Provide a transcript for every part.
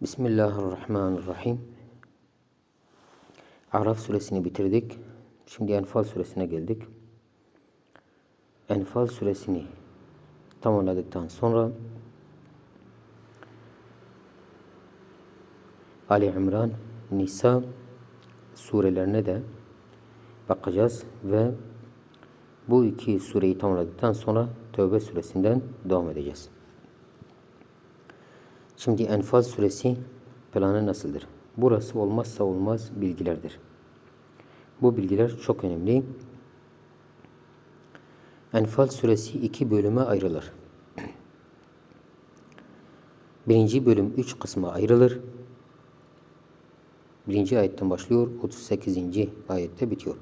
Bismillahirrahmanirrahim. Araf suresini bitirdik. Şimdi Enfal suresine geldik. Enfal suresini tamamladıktan sonra Ali İmran, Nisa surelerine de bakacağız ve bu iki sureyi tamamladıktan sonra Tövbe suresinden devam edeceğiz. Şimdi Enfal suresi planı nasıldır? Burası olmazsa olmaz bilgilerdir. Bu bilgiler çok önemli. Enfal suresi iki bölüme ayrılır. Birinci bölüm üç kısma ayrılır. Birinci ayetten başlıyor, 38. ayette bitiyor.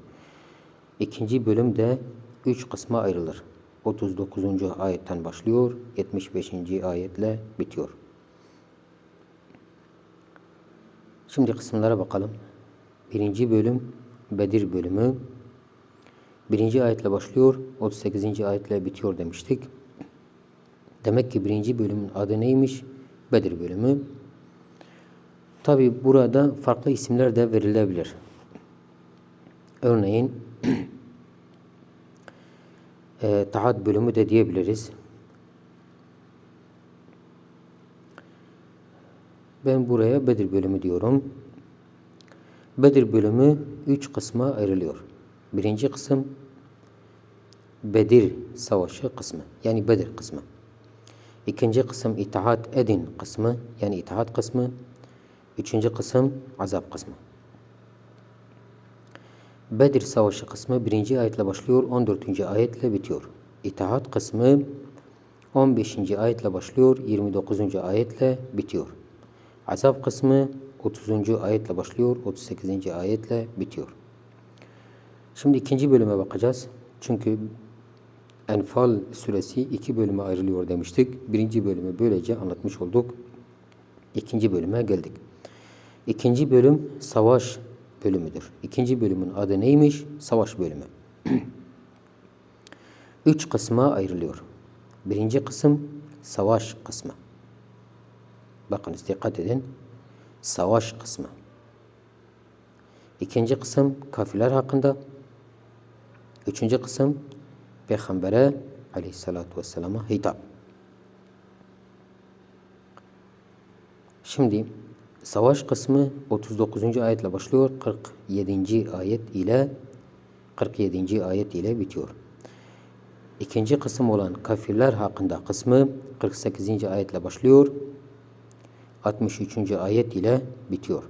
İkinci bölüm de üç kısma ayrılır. 39. ayetten başlıyor, 75. ayetle bitiyor. Şimdi kısımlara bakalım. Birinci bölüm Bedir bölümü. Birinci ayetle başlıyor, 38. ayetle bitiyor demiştik. Demek ki birinci bölümün adı neymiş? Bedir bölümü. Tabi burada farklı isimler de verilebilir. Örneğin e, Tahat bölümü de diyebiliriz. Ben buraya Bedir bölümü diyorum. Bedir bölümü üç kısma ayrılıyor. Birinci kısım Bedir Savaşı kısmı. Yani Bedir kısmı. İkinci kısım itaat edin kısmı. Yani itaat kısmı. Üçüncü kısım azap kısmı. Bedir Savaşı kısmı birinci ayetle başlıyor, 14. ayetle bitiyor. İtaat kısmı 15. ayetle başlıyor, 29. ayetle bitiyor. Azap kısmı 30. ayetle başlıyor, 38. ayetle bitiyor. Şimdi ikinci bölüme bakacağız. Çünkü Enfal suresi iki bölüme ayrılıyor demiştik. Birinci bölümü böylece anlatmış olduk. İkinci bölüme geldik. İkinci bölüm savaş bölümüdür. İkinci bölümün adı neymiş? Savaş bölümü. Üç kısma ayrılıyor. Birinci kısım savaş kısmı. Bakınız dikkat edin. Savaş kısmı. İkinci kısım kafirler hakkında. Üçüncü kısım Peygamber'e aleyhissalatu vesselama hitap. Şimdi savaş kısmı 39. ayetle başlıyor. 47. ayet ile 47. ayet ile bitiyor. İkinci kısım olan kafirler hakkında kısmı 48. ayetle başlıyor. 63. ayet ile bitiyor.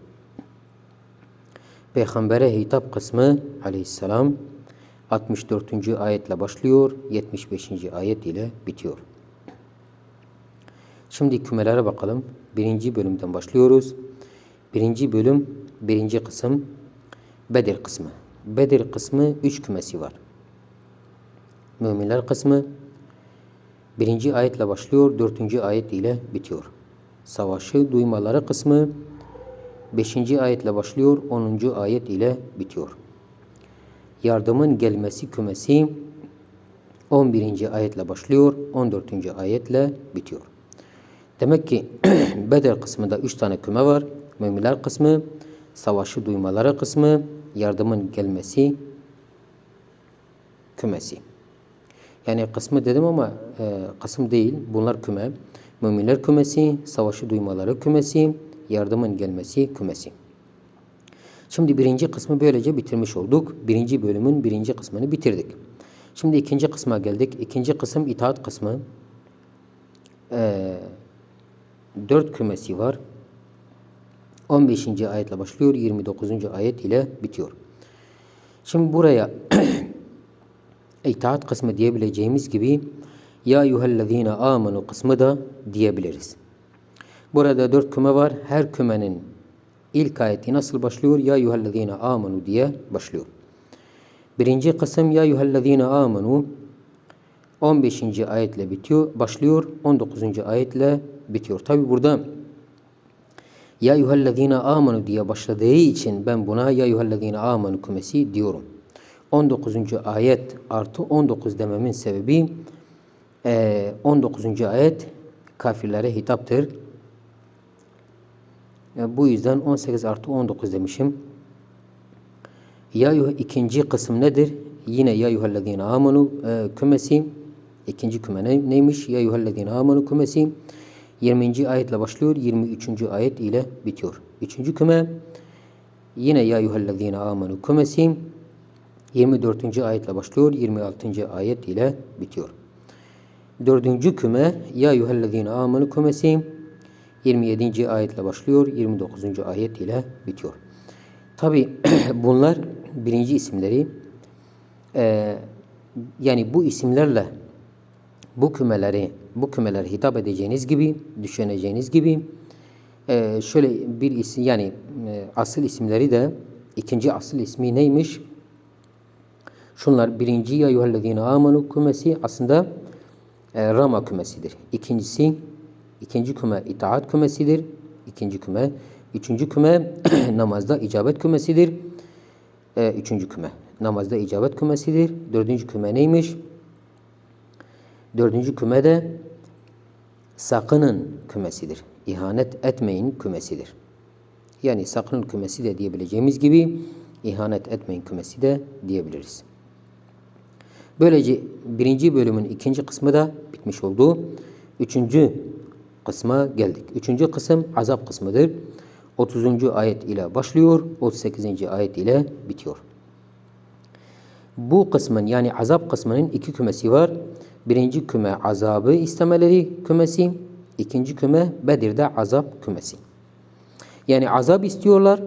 Peygamber'e hitap kısmı aleyhisselam 64. ayetle başlıyor, 75. ayet ile bitiyor. Şimdi kümelere bakalım. Birinci bölümden başlıyoruz. Birinci bölüm, birinci kısım Bedir kısmı. Bedir kısmı üç kümesi var. Müminler kısmı birinci ayetle başlıyor, dördüncü ayet ile bitiyor. Savaşı duymaları kısmı beşinci ayetle başlıyor, onuncu ayet ile bitiyor. Yardımın gelmesi kümesi 11. ayetle başlıyor, 14. ayetle bitiyor. Demek ki Bedir kısmında üç tane küme var. Müminler kısmı, savaşı duymaları kısmı, yardımın gelmesi kümesi. Yani kısmı dedim ama e, kısım değil. Bunlar küme. Müminler kümesi, savaşı duymaları kümesi, yardımın gelmesi kümesi. Şimdi birinci kısmı böylece bitirmiş olduk. Birinci bölümün birinci kısmını bitirdik. Şimdi ikinci kısma geldik. İkinci kısım itaat kısmı. Ee, dört kümesi var. 15. ayetle başlıyor. 29. ayet ile bitiyor. Şimdi buraya itaat kısmı diyebileceğimiz gibi ya yuhellezine amenu kısmı da diyebiliriz. Burada dört küme var. Her kümenin ilk ayeti nasıl başlıyor? Ya yuhellezine amenu diye başlıyor. Birinci kısım ya yuhellezine amenu 15. ayetle bitiyor, başlıyor. 19. ayetle bitiyor. Tabi burada ya yuhellezine amenu diye başladığı için ben buna ya yuhellezine amenu kümesi diyorum. 19. ayet artı 19 dememin sebebi 19. ayet kafirlere hitaptır. Bu yüzden 18 artı 19 demişim. Ya ikinci kısım nedir? Yine ya yuhellezine amanu e, kümesi. İkinci küme ne, neymiş? Ya yuhellezine amanu kümesi. 20. ayetle başlıyor. 23. ayet ile bitiyor. Üçüncü küme yine ya yuhellezine amanu kümesi. 24. ayetle başlıyor. 26. ayet ile bitiyor. Dördüncü küme ya yuhellezine amanu kümesi. 27. ayetle başlıyor. 29. ayet ile bitiyor. Tabi bunlar birinci isimleri. Ee, yani bu isimlerle bu kümeleri bu kümeler hitap edeceğiniz gibi, düşüneceğiniz gibi e, şöyle bir isim yani e, asıl isimleri de ikinci asıl ismi neymiş? Şunlar birinci ya yuhellezine amanu kümesi aslında e, Rama kümesidir. İkincisi ikinci küme itaat kümesidir. İkinci küme. Üçüncü küme namazda icabet kümesidir. E, üçüncü küme namazda icabet kümesidir. Dördüncü küme neymiş? Dördüncü küme de sakının kümesidir. İhanet etmeyin kümesidir. Yani sakının kümesi de diyebileceğimiz gibi ihanet etmeyin kümesi de diyebiliriz. Böylece birinci bölümün ikinci kısmı da bitmiş oldu. Üçüncü kısma geldik. Üçüncü kısım azap kısmıdır. 30. ayet ile başlıyor, 38. ayet ile bitiyor. Bu kısmın yani azap kısmının iki kümesi var. Birinci küme azabı istemeleri kümesi, ikinci küme Bedir'de azap kümesi. Yani azap istiyorlar,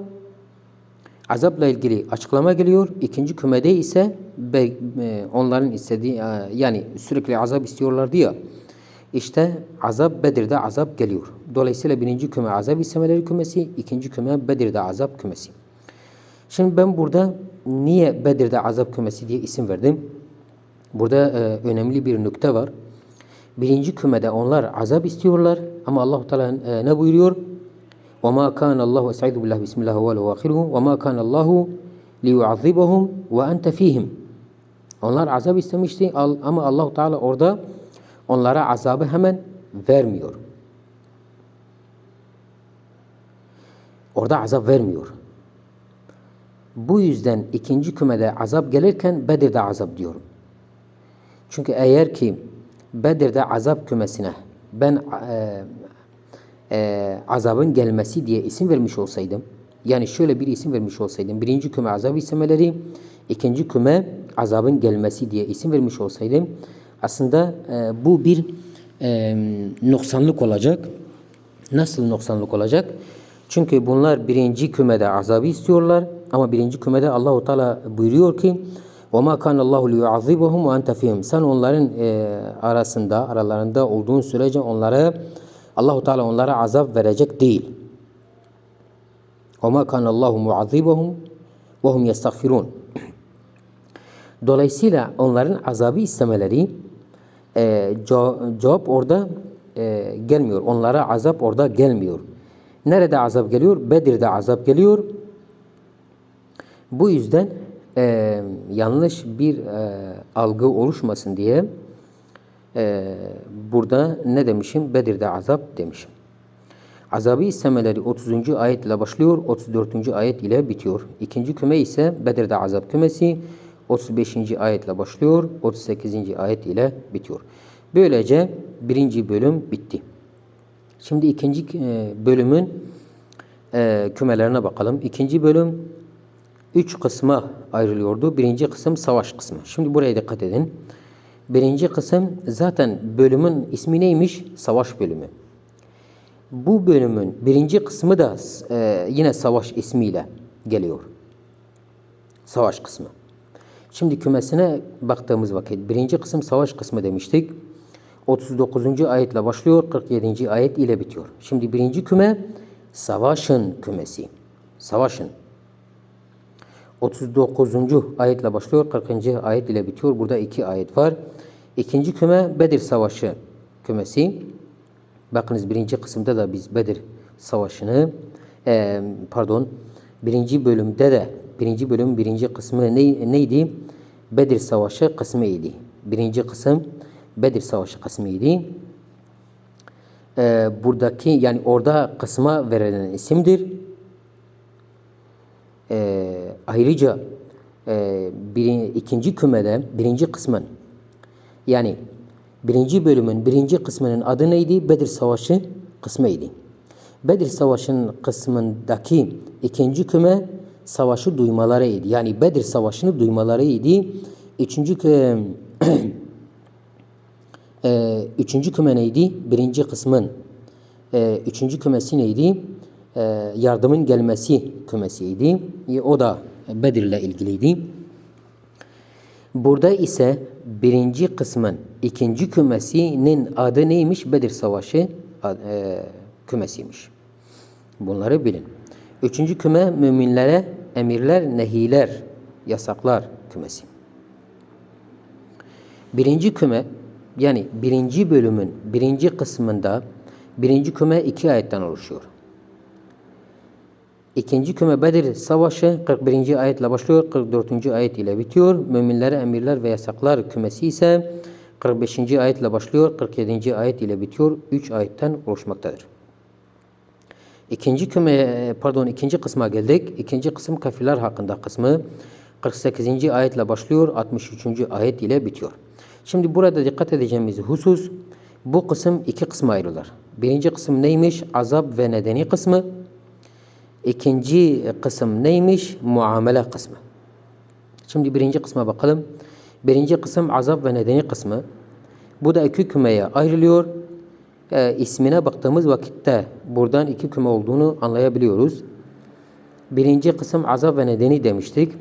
Azapla ilgili açıklama geliyor. İkinci kümede ise e, onların istediği e, yani sürekli azap istiyorlardı ya. İşte azap Bedir'de azap geliyor. Dolayısıyla birinci küme azap istemeleri kümesi, ikinci küme Bedir'de azap kümesi. Şimdi ben burada niye Bedir'de azap kümesi diye isim verdim? Burada e, önemli bir nükte var. Birinci kümede onlar azap istiyorlar ama Allah Teala e, ne buyuruyor? وما كان الله استعيذ بالله بسم الله أوله وآخره وما كان الله ليعذبهم وأنت فيهم Onlar azap istemişti al- ama Allahu Teala orada onlara azabı hemen vermiyor. Orada azap vermiyor. Bu yüzden ikinci kümede azap gelirken Bedir'de azap diyorum. Çünkü eğer ki Bedir'de azap kümesine ben e, e, azabın gelmesi diye isim vermiş olsaydım, yani şöyle bir isim vermiş olsaydım, birinci küme azap istemeleri, ikinci küme azabın gelmesi diye isim vermiş olsaydım, aslında e, bu bir e, noksanlık olacak. Nasıl noksanlık olacak? Çünkü bunlar birinci kümede azabı istiyorlar ama birinci kümede Allahu Teala buyuruyor ki وَمَا كَانَ اللّٰهُ لِيُعَذِّبَهُمْ وَاَنْتَ فِيهِمْ Sen onların e, arasında, aralarında olduğun sürece onlara Allahu Teala onlara azap verecek değil. وَمَا كَانَ اللّٰهُ مُعَذِّبَهُمْ وَهُمْ يَسْتَغْفِرُونَ Dolayısıyla onların azabı istemeleri e, ce- cevap orada e, gelmiyor. Onlara azap orada gelmiyor. Nerede azap geliyor? Bedir'de azap geliyor. Bu yüzden e, yanlış bir e, algı oluşmasın diye e, burada ne demişim? Bedir'de azap demişim. Azabı istemeleri 30. ayet ile başlıyor, 34. ayet ile bitiyor. İkinci küme ise Bedir'de azap kümesi 35. ayet ile başlıyor, 38. ayet ile bitiyor. Böylece birinci bölüm bitti. Şimdi ikinci e, bölümün e, kümelerine bakalım. İkinci bölüm üç kısma ayrılıyordu. Birinci kısım savaş kısmı. Şimdi buraya dikkat edin. Birinci kısım zaten bölümün ismi neymiş? Savaş bölümü. Bu bölümün birinci kısmı da e, yine savaş ismiyle geliyor. Savaş kısmı. Şimdi kümesine baktığımız vakit birinci kısım savaş kısmı demiştik. 39. ayetle başlıyor, 47. ayet ile bitiyor. Şimdi birinci küme savaşın kümesi. Savaşın. 39. ayetle başlıyor, 40. ayet ile bitiyor. Burada iki ayet var. İkinci küme Bedir Savaşı kümesi. Bakınız birinci kısımda da biz Bedir Savaşı'nı e, pardon birinci bölümde de birinci bölüm birinci kısmı ne, neydi? Bedir Savaşı kısmıydı. Birinci kısım Bedir Savaşı kısmıydı. e, buradaki yani orada kısma verilen isimdir. E, ayrıca e, bir, ikinci kümede birinci kısmın yani birinci bölümün birinci kısmının adı neydi? Bedir Savaşı kısmıydı. Bedir Savaşı'nın kısmındaki ikinci küme savaşı duymalarıydı. Yani Bedir Savaşı'nı duymalarıydı. Üçüncü kü e, üçüncü küme neydi? Birinci kısmın e, üçüncü kümesi neydi? E, yardımın gelmesi kümesiydi. E, o da Bedir'le ilgiliydi. Burada ise birinci kısmın ikinci kümesinin adı neymiş? Bedir Savaşı e, kümesiymiş. Bunları bilin. Üçüncü küme müminlere emirler, nehiler, yasaklar kümesi. Birinci küme yani birinci bölümün birinci kısmında birinci küme iki ayetten oluşuyor. İkinci küme Bedir Savaşı 41. ayetle başlıyor, 44. ayet ile bitiyor. Müminlere emirler ve yasaklar kümesi ise 45. ayetle başlıyor, 47. ayet ile bitiyor. 3 ayetten oluşmaktadır. İkinci küme, pardon ikinci kısma geldik. İkinci kısım kafirler hakkında kısmı 48. ayetle başlıyor, 63. ayet ile bitiyor. Şimdi burada dikkat edeceğimiz husus bu kısım iki kısma ayrılır. Birinci kısım neymiş? Azap ve nedeni kısmı. İkinci kısım neymiş? Muamele kısmı. Şimdi birinci kısma bakalım. Birinci kısım azap ve nedeni kısmı. Bu da iki kümeye ayrılıyor. E, ismine baktığımız vakitte buradan iki küme olduğunu anlayabiliyoruz. Birinci kısım azap ve nedeni demiştik.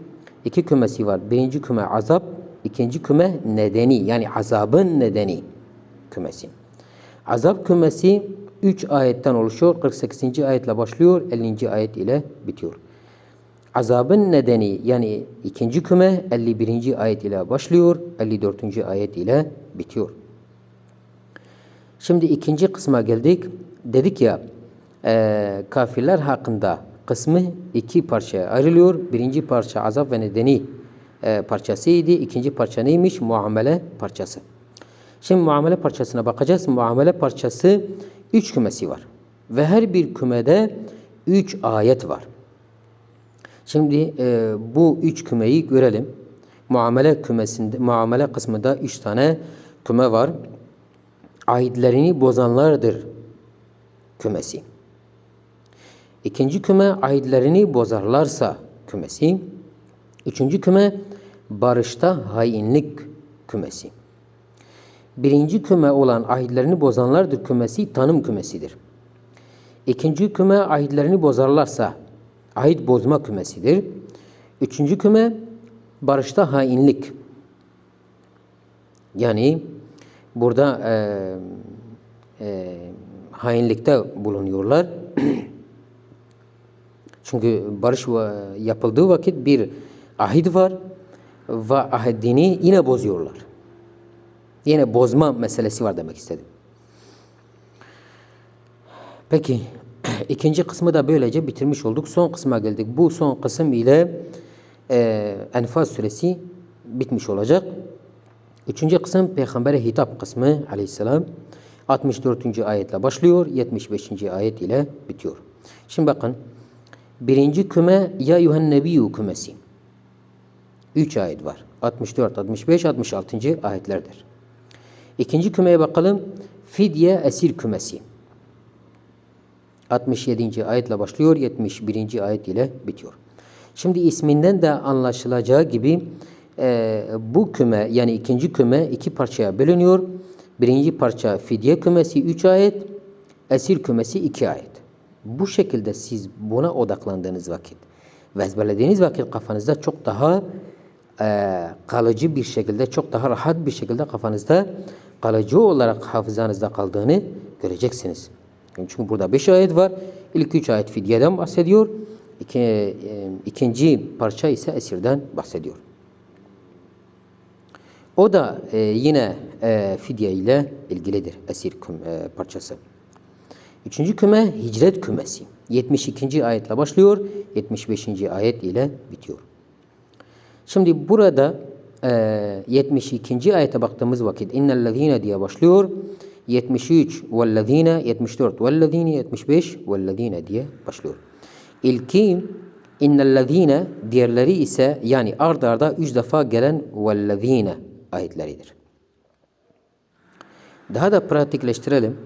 İki kümesi var. Birinci küme azap, ikinci küme nedeni yani azabın nedeni kümesi. Azap kümesi 3 ayetten oluşuyor. 48. ayetle başlıyor, 50. ayet ile bitiyor. Azabın nedeni yani ikinci küme 51. ayet ile başlıyor, 54. ayet ile bitiyor. Şimdi ikinci kısma geldik. Dedik ya e, kafirler hakkında kısmı iki parçaya ayrılıyor. Birinci parça azap ve nedeni e, parçasıydı. İkinci parça neymiş? Muamele parçası. Şimdi muamele parçasına bakacağız. Muamele parçası üç kümesi var. Ve her bir kümede üç ayet var. Şimdi e, bu üç kümeyi görelim. Muamele kümesinde, muamele kısmında üç tane küme var. Ayetlerini bozanlardır kümesi. İkinci küme ayetlerini bozarlarsa kümesi. Üçüncü küme barışta hainlik kümesi. Birinci küme olan ahitlerini bozanlardır kümesi tanım kümesidir. İkinci küme ahitlerini bozarlarsa ahit bozma kümesidir. Üçüncü küme barışta hainlik. Yani burada e, e, hainlikte bulunuyorlar. Çünkü barış yapıldığı vakit bir ahit var ve ahidini yine bozuyorlar. Yine bozma meselesi var demek istedim. Peki ikinci kısmı da böylece bitirmiş olduk. Son kısma geldik. Bu son kısım ile e, Enfal suresi bitmiş olacak. Üçüncü kısım Peygamber'e hitap kısmı aleyhisselam. 64. ayetle başlıyor. 75. ayet ile bitiyor. Şimdi bakın. Birinci küme Ya Yuhan Nebiyyü kümesi. Üç ayet var. 64, 65, 66. ayetlerdir. İkinci kümeye bakalım. Fidye esir kümesi. 67. ayetle başlıyor, 71. ayet ile bitiyor. Şimdi isminden de anlaşılacağı gibi e, bu küme yani ikinci küme iki parçaya bölünüyor. Birinci parça fidye kümesi 3 ayet, esir kümesi 2 ayet. Bu şekilde siz buna odaklandığınız vakit ve ezberlediğiniz vakit kafanızda çok daha e, kalıcı bir şekilde, çok daha rahat bir şekilde kafanızda kalıcı olarak hafızanızda kaldığını göreceksiniz. Çünkü burada beş ayet var. İlk üç ayet fidyeden bahsediyor. İki, e, ikinci parça ise esirden bahsediyor. O da e, yine e, fidye ile ilgilidir esir küm, e, parçası. Üçüncü küme hicret kümesi. 72. ayetle başlıyor, 75. ayet ile bitiyor. Şimdi burada e, 72. ayete baktığımız vakit innellezine diye başlıyor. 73 vellezine 74 vellezine 75 vellezine diye başlıyor. İlki innellezine diğerleri ise yani ard arda üç defa gelen vellezine ayetleridir. Daha da pratikleştirelim.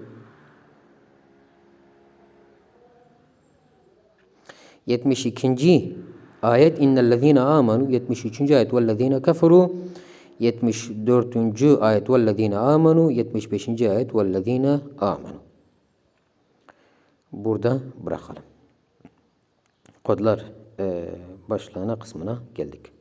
72. ayet innellezine amenu 73. ayet vellezine keferu 74. ayet vellezine amenu 75. ayet vellezine amenu Burada bırakalım. Kodlar eee başlığına kısmına geldik.